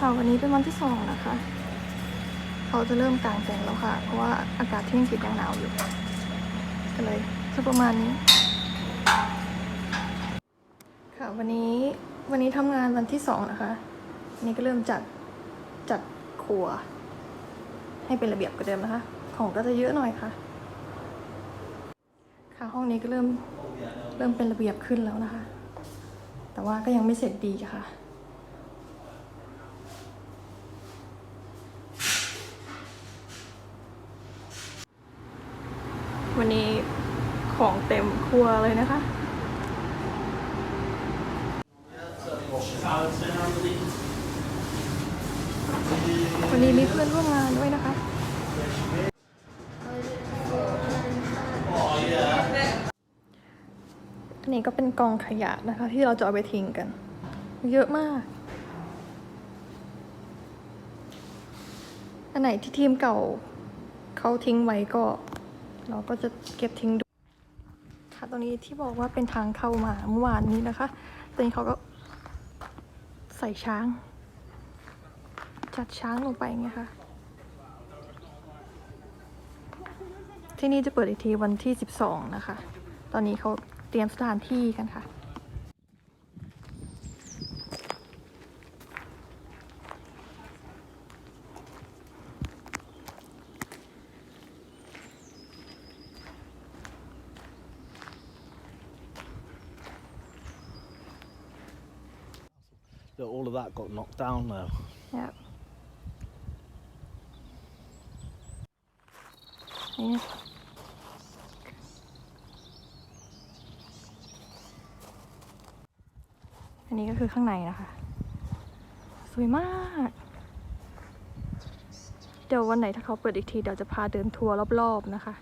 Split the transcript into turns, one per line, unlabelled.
ค่ะวันนี้เป็นวันที่สองนะคะ เขาจะเริ่มกลางแจ้งแล้วค่ะ เพราะว่าอากาศที่อังกฤษยังหนาวอยู่ก็เลยจะประมาณนี้ ค่ะวันนี้วันนี้ทำงานวันที่สองนะคะนนี้ก็เริ่มจัดจัดครัว ให้เป็นระเบียบกว่าเดิมนะคะ ของก็จะเยอะหน่อยค่ะ ค่ะห้องนี้ก็เริ่มเริ่มเป็นระเบียบขึ้นแล้วนะคะ แต่ว่าก็ยังไม่เสร็จดีค่ะ วันนี้ของเต็มครัวเลยนะคะ วันนี้มีเพื่อนร่วมงานด้วยนะคะ อันนี้ก็เป็นกองขยะนะคะ ที่เราจะเอาไปทิ้งกัน เยอะมาก อันไหนที่ทีมเก่าเขาทิ้งไว้ก็ เราก็จะเก็บทิ้งดูค่ะตรงนี้ที่บอกว่าเป็นทางเข้ามาเมื่อวานนี้นะคะตอนนี้เขาก็ใส่ช้าง จัดช้างลงไปไงคะที่นี่จะเปิดอีกทีวันที่ 12 นะคะ ตอนนี้เขาเตรียมสถานที่กันค่ะ
So all of that got knocked down now.
Yeah. นี่อันนี้ก็คือข้างในนะคะ สวยมาก เดี๋ยววันไหนถ้าเขาเปิดอีกที เดี๋ยวจะพาเดินทัวร์รอบๆนะคะ